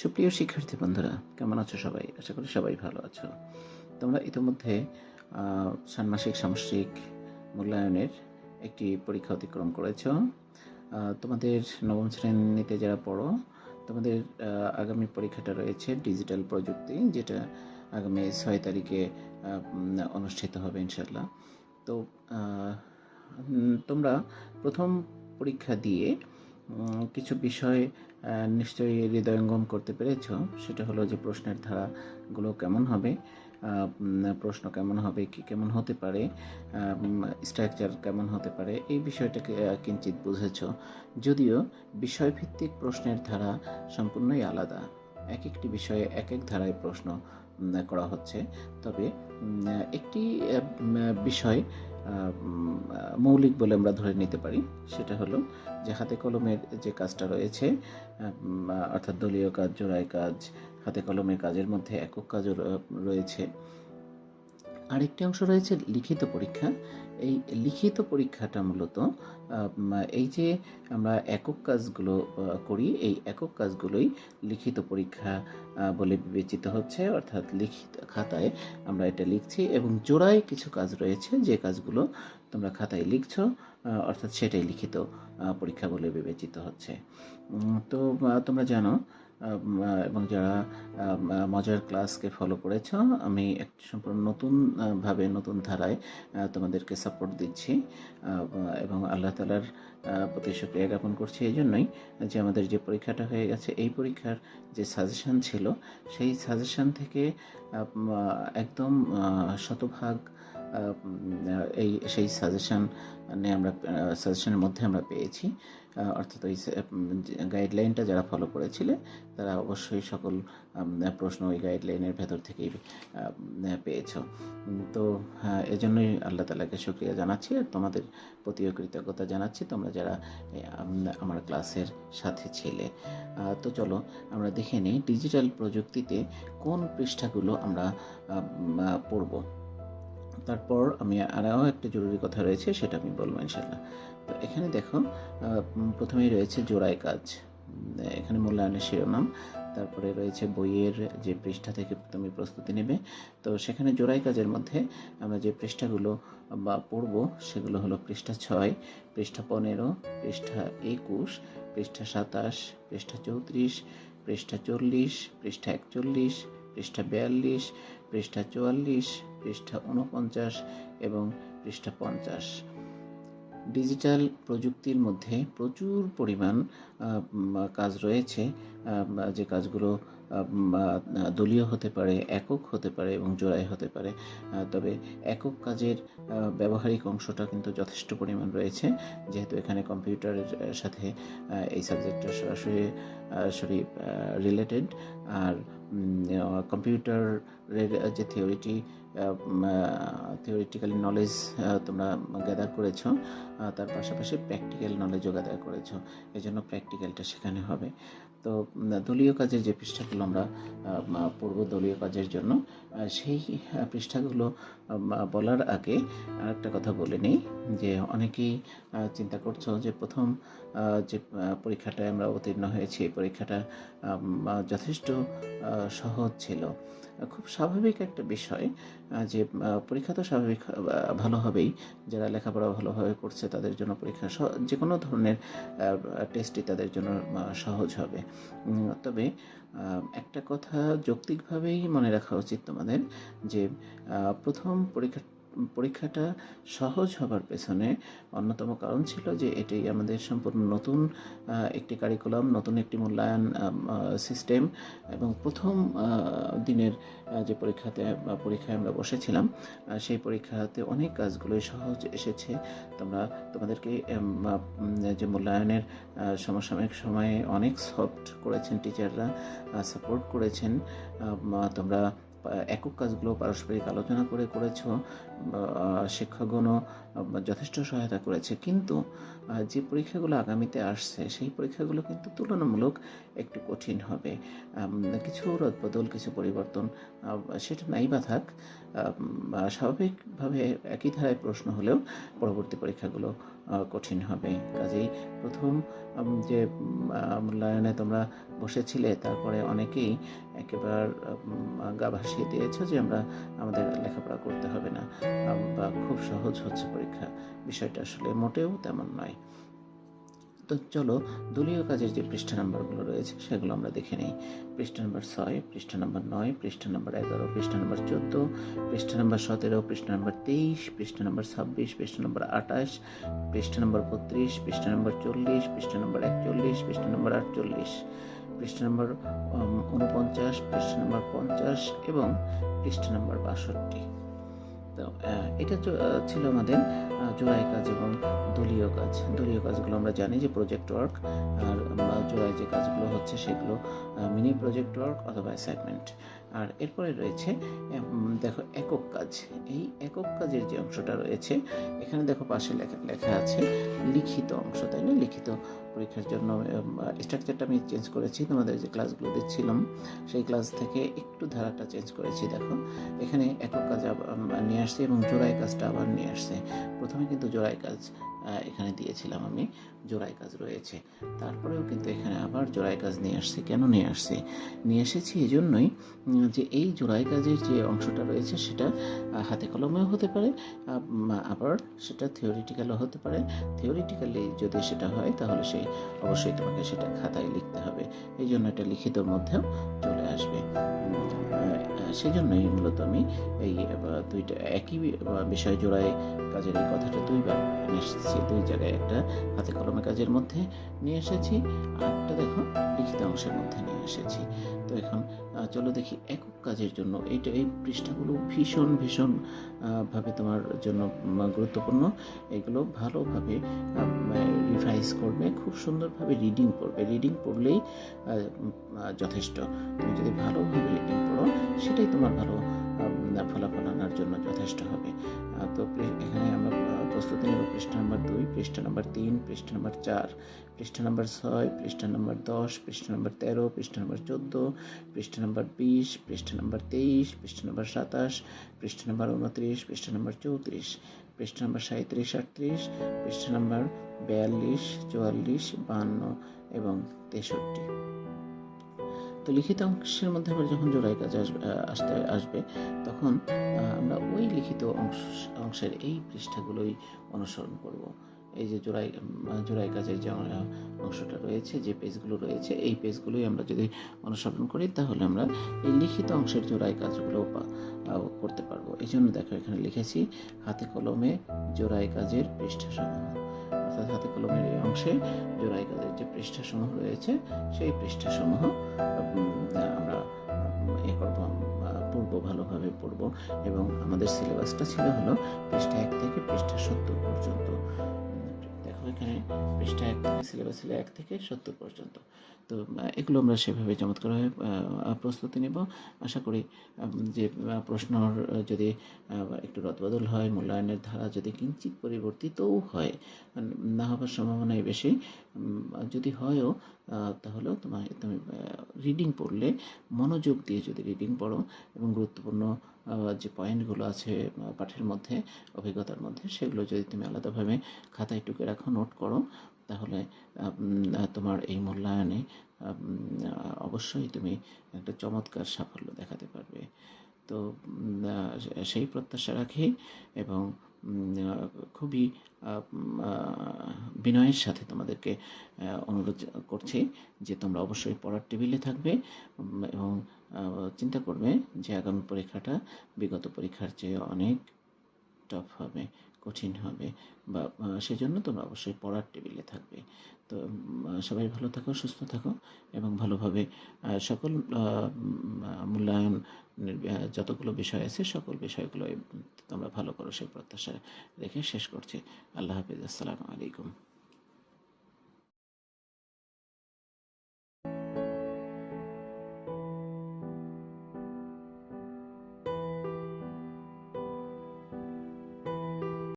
সুপ্রিয় শিক্ষার্থী বন্ধুরা, কেমন আছো সবাই? আশা করি সবাই ভালো আছো। তোমরা ইতিমধ্যে ষান্মাসিক সামষ্টিক মূল্যায়নের একটি পরীক্ষা অতিক্রম করেছ। তোমাদের নবম শ্রেণীতে যারা পড়ো, তোমাদের আগামী পরীক্ষাটা রয়েছে ডিজিটাল প্রযুক্তি, যেটা আগামী ছয় তারিখে অনুষ্ঠিত হবে ইনশাল্লাহ তো তোমরা প্রথম পরীক্ষা দিয়ে কিছু বিষয় নিশ্চয়ই হৃদয়ঙ্গম করতে পেরেছ। সেটা হলো যে প্রশ্নের ধারাগুলো কেমন হবে প্রশ্ন কেমন হবে, কি কেমন হতে পারে স্ট্রাকচার কেমন হতে পারে, এই বিষয়টাকে কিঞ্চিত বুঝেছ। যদিও বিষয়ভিত্তিক প্রশ্নের ধারা সম্পূর্ণই আলাদা। এক একটি বিষয়ে এক এক ধারায় প্রশ্ন করা হচ্ছে। তবে একটি বিষয় মৌলিক বলে আমরা ধরে নিতে পারি, সেটা হলো যে হাতে কলমের যে কাজটা রয়েছে অর্থাৎ দলীয় কাজ, জোড়ায় কাজ, হাতে কলমের কাজের মধ্যে একক কাজও রয়েছে। আরেকটি অংশ রয়েছে লিখিত পরীক্ষা এই লিখিত পরীক্ষাটা মূলত এই যে আমরা একক কাজগুলো করি, এই একক কাজগুলোই লিখিত পরীক্ষা বলে বিবেচিত হচ্ছে। অর্থাৎ লিখিত খাতায় আমরা এটা লিখছি এবং জোড়ায় কিছু কাজ রয়েছে, যে কাজগুলো তোমরা খাতায় লিখছো অর্থাৎ সেটাই লিখিত পরীক্ষা বলে বিবেচিত হচ্ছে। তো তোমরা জানো এবং যারা মজার ক্লাসকে ফলো করেছ, আমি একটি সম্পূর্ণ নতুনভাবে নতুন ধারায় তোমাদেরকে সাপোর্ট দিচ্ছি এবং আল্লাহ তালার প্রতি শুক্রিয়া জ্ঞাপন করছি এই জন্যই যে আমাদের যে পরীক্ষাটা হয়ে গেছে, এই পরীক্ষার যে সাজেশন ছিল, সেই সাজেশন থেকে একদম শতভাগ এই, সেই সাজেশন আমরা সাজেশনের মধ্যে আমরা পেয়েছি। অর্থাৎ ওই গাইডলাইনটা যারা ফলো করেছিলে, তারা অবশ্যই সকল প্রশ্ন ওই গাইডলাইনের ভেতর থেকেই পেয়েছ। তো এজন্যই আল্লাহ তালাকে শুক্রিয়া জানাচ্ছি আর তোমাদের প্রতিও কৃতজ্ঞতা জানাচ্ছি। তোমরা যারা আমার ক্লাসের সাথে ছিলে। তো চলো আমরা দেখে নিই ডিজিটাল প্রযুক্তিতে কোন পৃষ্ঠাগুলো আমরা পড়ব। তারপর আমি আরও একটা জরুরি কথা রয়েছে, সেটা আমি বলব ইনশাল্লাহ তো এখানে দেখো প্রথমেই রয়েছে জোড়াই কাজ। এখানে মূল্যায়নের শিরোনাম, তারপরে রয়েছে বইয়ের যে পৃষ্ঠা থেকে তুমি প্রস্তুতি নেবে। তো সেখানে জোড়াই কাজের মধ্যে আমরা যে পৃষ্ঠাগুলো বা পড়ব, সেগুলো হলো পৃষ্ঠা ছয়, পৃষ্ঠা পনেরো, পৃষ্ঠা একুশ, পৃষ্ঠা সাতাশ, পৃষ্ঠা চৌত্রিশ, পৃষ্ঠা চল্লিশ, পৃষ্ঠা একচল্লিশ, পৃষ্ঠা বিয়াল্লিশ, পৃষ্ঠা চুয়াল্লিশ পৃষ্ঠা উনপঞ্চাশ এবং পৃষ্ঠা পঞ্চাশ। ডিজিটাল প্রযুক্তির মধ্যে প্রচুর পরিমাণ কাজ রয়েছে। যে কাজগুলো দলীয় হতে পারে, একক হতে পারে এবং জোড়াই হতে পারে। তবে একক কাজের ব্যবহারিক অংশটা কিন্তু যথেষ্ট পরিমাণ রয়েছে। যেহেতু এখানে কম্পিউটারের সাথে এই সাবজেক্টটা সরাসরি সরি রিলেটেড আর কম্পিউটারের যে থিওরিটি থিওরিটিক্যালি নলেজ তোমরা গ্যাদার করেছ তার পাশাপাশি প্র্যাকটিক্যাল নলেজও গ্যাদার করেছ। এই জন্য প্র্যাকটিক্যালটা সেখানে হবে। তো দলীয় কাজের যে পৃষ্ঠাগুলো আমরা পড়ব দলীয় কাজের জন্য সেই পৃষ্ঠাগুলো বলার আগে আরেকটা কথা বলে নিই যে অনেকেই চিন্তা করছ যে প্রথম যে পরীক্ষাটায় আমরা উত্তীর্ণ হয়েছি এই পরীক্ষাটা যথেষ্ট সহজ ছিল। খুব স্বাভাবিক একটা বিষয় যে পরীক্ষা তো স্বাভাবিক আহ, ভালো হবেই যারা লেখাপড়া ভালোভাবে করছে তাদের জন্য পরীক্ষা যে কোনো ধরনের টেস্টই তাদের জন্য সহজ হবে। তবে একটা কথা যৌক্তিকভাবেই মনে রাখা উচিত তোমাদের যে প্রথম পরীক্ষা পরীক্ষাটা সহজ হবার পেছনে অন্যতম কারণ ছিল যে এটি আমাদের সম্পূর্ণ নতুন একটি কারিকুলাম নতুন একটি মূল্যায়ন সিস্টেম এবং প্রথম দিনের যে পরীক্ষাতে পরীক্ষায় আমরা বসেছিলাম সেই পরীক্ষাতে অনেক কাজগুলোই সহজ এসেছে। তোমরা, তোমাদেরকে যে মূল্যায়নের সমসাময়িক সময়ে অনেক সফট করেছেন টিচাররা সাপোর্ট করেছেন। তোমরা একক কাজগুলো পারস্পরিক আলোচনা করে করেছ। শিক্ষকগণও যথেষ্ট সহায়তা করেছে। কিন্তু যে পরীক্ষাগুলো আগামীতে আসছে, সেই পরীক্ষাগুলো কিন্তু তুলনামূলক একটু কঠিন হবে। কিছু রদবদল, কিছু পরিবর্তন সেটা নাই বা থাক স্বাভাবিকভাবে একই ধারায় প্রশ্ন হলেও পরবর্তী পরীক্ষাগুলো কঠিন হবে। কাজেই প্রথম যে মূল্যায়নে তোমরা বসেছিলে, তারপরে অনেকেই একেবারে গা ভাসিয়ে দিয়েছ যে, আমরা, আমাদের লেখাপড়া করতে হবে না। বা খুব সহজ হচ্ছে পরীক্ষা বিষয়টা আসলে মোটেও তেমন নয় তো চলো দলীয় কাজের যে পৃষ্ঠা নাম্বারগুলো রয়েছে সেগুলো আমরা দেখে নিই পৃষ্ঠা নাম্বার ছয় পৃষ্ঠা নাম্বার নয় পৃষ্ঠা নাম্বার এগারো পৃষ্ঠা নাম্বার চোদ্দ পৃষ্ঠা নাম্বার সতেরো পৃষ্ঠা নাম্বার তেইশ পৃষ্ঠা নাম্বার ছাব্বিশ পৃষ্ঠা নাম্বার আঠাশ পৃষ্ঠা নাম্বার বত্রিশ পৃষ্ঠা নাম্বার চল্লিশ পৃষ্ঠা নাম্বার একচল্লিশ পৃষ্ঠা নাম্বার আটচল্লিশ পৃষ্ঠা নাম্বার উনপঞ্চাশ পৃষ্ঠা নাম্বার পঞ্চাশ এবং পৃষ্ঠা নাম্বার বাষট্টি তো এটা ছিল আমাদের জোড়াই কাজ এবং দলীয় কাজ। দলীয় কাজগুলো আমরা জানি যে প্রজেক্ট ওয়ার্ক আর জোড়ায় যে কাজগুলো হচ্ছে সেগুলো মিনি প্রজেক্ট ওয়ার্ক অথবা অ্যাসাইনমেন্ট আর এরপরে রয়েছে দেখো একক কাজ। এই একক কাজের যে অংশটা রয়েছে, এখানে দেখো পাশে লেখা লেখা আছে লিখিত অংশ, তাই না? লিখিত পরীক্ষার জন্য স্ট্রাকচারটা আমি চেঞ্জ করেছি, তোমাদের যে ক্লাসগুলো দিচ্ছিলাম সেই ক্লাস থেকে একটু ধারাটা চেঞ্জ করেছি, দেখো। এখানে একক কাজ নিয়ে আসছে এবং জোড়াই কাজটা আবার নিয়ে আসছে। প্রথমে কিন্তু জোড়াই কাজ এখানে দিয়েছিলাম আমি, জোড়াই কাজ রয়েছে। তারপরেও কিন্তু এখানে আবার জোড়াই কাজ নিয়ে আসছে। কেন নিয়ে আসছে? নিয়ে এসেছি এই জন্যই যে এই জোড়াই কাজের যে অংশটা রয়েছে সেটা হাতে কলমেও হতে পারে আবার সেটা থিওরিটিক্যালও হতে পারে। থিওরিটিক্যালি যদি সেটা হয়, তাহলে সেই অবশ্যই তোমাকে সেটা খাতায় লিখতে হবে। এই জন্য এটা লিখিতর মধ্যেও চলে আসবে। সেই জন্যই মূলত আমি এই দুইটা একই বিষয় জোড়ায় কাজের এই কথাটা দুইবার নিয়ে এসেছি। দুই জায়গায় একটা হাতে কলমে কাজের মধ্যে নিয়ে এসেছি, আরেকটা দেখো লিখিত অংশের মধ্যে নিয়ে এসেছি। তো এখন চলো দেখি একক কাজের জন্য। এইটা, এই পৃষ্ঠাগুলো ভীষণ ভীষণ ভাবে তোমার জন্য গুরুত্বপূর্ণ। এগুলো ভালোভাবে রিভাইজ করবে, খুব সুন্দরভাবে রিডিং করবে রিডিং পড়লেই যথেষ্ট। তুমি যদি ভালোভাবে রিডিং পড়ো, সেটাই তোমার ভালো ফলাফল। জন্য যথেষ্ট হবে তো এখানে আমরা প্রস্তুতি নেব পৃষ্ঠা নাম্বার দুই পৃষ্ঠা নাম্বার তিন পৃষ্ঠা নাম্বার চার পৃষ্ঠা নাম্বার ছয় পৃষ্ঠা নাম্বার দশ পৃষ্ঠা নাম্বার তেরো পৃষ্ঠা নাম্বার চোদ্দ পৃষ্ঠা নাম্বার বিশ পৃষ্ঠা নাম্বার তেইশ পৃষ্ঠা নাম্বার সাতাশ পৃষ্ঠা নাম্বার উনত্রিশ পৃষ্ঠা নাম্বার চৌত্রিশ পৃষ্ঠা নাম্বার সাঁত্রিশ আটত্রিশ পৃষ্ঠা নাম্বার বিয়াল্লিশ চুয়াল্লিশ বাহান্ন এবং তেষট্টি তো লিখিত অংশের মধ্যে আবার যখন জোড়াই কাজ আসবে আসতে, আসবে, তখন আমরা ওই লিখিত অংশ, অংশের এই পৃষ্ঠাগুলোই অনুসরণ করব। এই যে জোড়াই জোড়াই কাজের যে অংশটা রয়েছে, যে পেজগুলো রয়েছে, এই পেজগুলোই আমরা যদি অনুসরণ করি, তাহলে আমরা এই লিখিত অংশের জোড়াই কাজগুলো করতে পারব। এই জন্য দেখো এখানে লিখেছি, হাতে কলমে জোড়াই কাজের পৃষ্ঠাসমূহ। অর্থাৎ হাতে কলমের এই অংশে জোড়াই কাজের যে পৃষ্ঠাসমূহ রয়েছে, সেই পৃষ্ঠাসমূহ সমূহ আমরা, এ করব, পূর্ব ভালোভাবে পড়ব এবং আমাদের সিলেবাসটা ছিল হলো পৃষ্ঠা এক থেকে পৃষ্ঠা সত্তর পর্যন্ত। দেখো এখানে পৃষ্ঠা এক থেকে সিলেবাস ছিল এক থেকে সত্তর পর্যন্ত। তো এগুলো আমরা সেভাবে চমৎকারভাবে প্রস্তুতি নেব। আশা করি যে প্রশ্নর যদি একটু রদবদল হয়, মূল্যায়নের ধারা যদি কিঞ্চিত পরিবর্তিতও হয় না হবার সম্ভাবনাই বেশি যদি হয়ও তাহলেও তোমার তুমি রিডিং পড়লে, মনোযোগ দিয়ে যদি রিডিং পড়ো এবং গুরুত্বপূর্ণ যে পয়েন্টগুলো আছে পাঠের মধ্যে, অভিজ্ঞতার মধ্যে, সেগুলো যদি তুমি আলাদাভাবে খাতায় টুকে রাখো নোট করো তাহলে তোমার এই মূল্যায়নে অবশ্যই তুমি একটা চমৎকার সাফল্য দেখাতে পারবে। তো সেই প্রত্যাশা রাখি এবং খুবই বিনয়ের সাথে তোমাদেরকে অনুরোধ করছি যে তোমরা অবশ্যই পড়ার টেবিলে থাকবে এবং চিন্তা করবে যে আগামী পরীক্ষাটা বিগত পরীক্ষার চেয়ে অনেক টাফ হবে। কঠিন হবে বা সেজন্য তোমরা অবশ্যই পড়ার টেবিলে থাকবে। তো সবাই ভালো থাকো, সুস্থ থাকো এবং ভালোভাবে সকল মূল্যায়ন যতগুলো বিষয় আছে সকল বিষয়গুলো তোমরা ভালো করো সেই প্রত্যাশা রেখে শেষ করছি। আল্লাহ হাফিজ, আসসালামু আলাইকুম।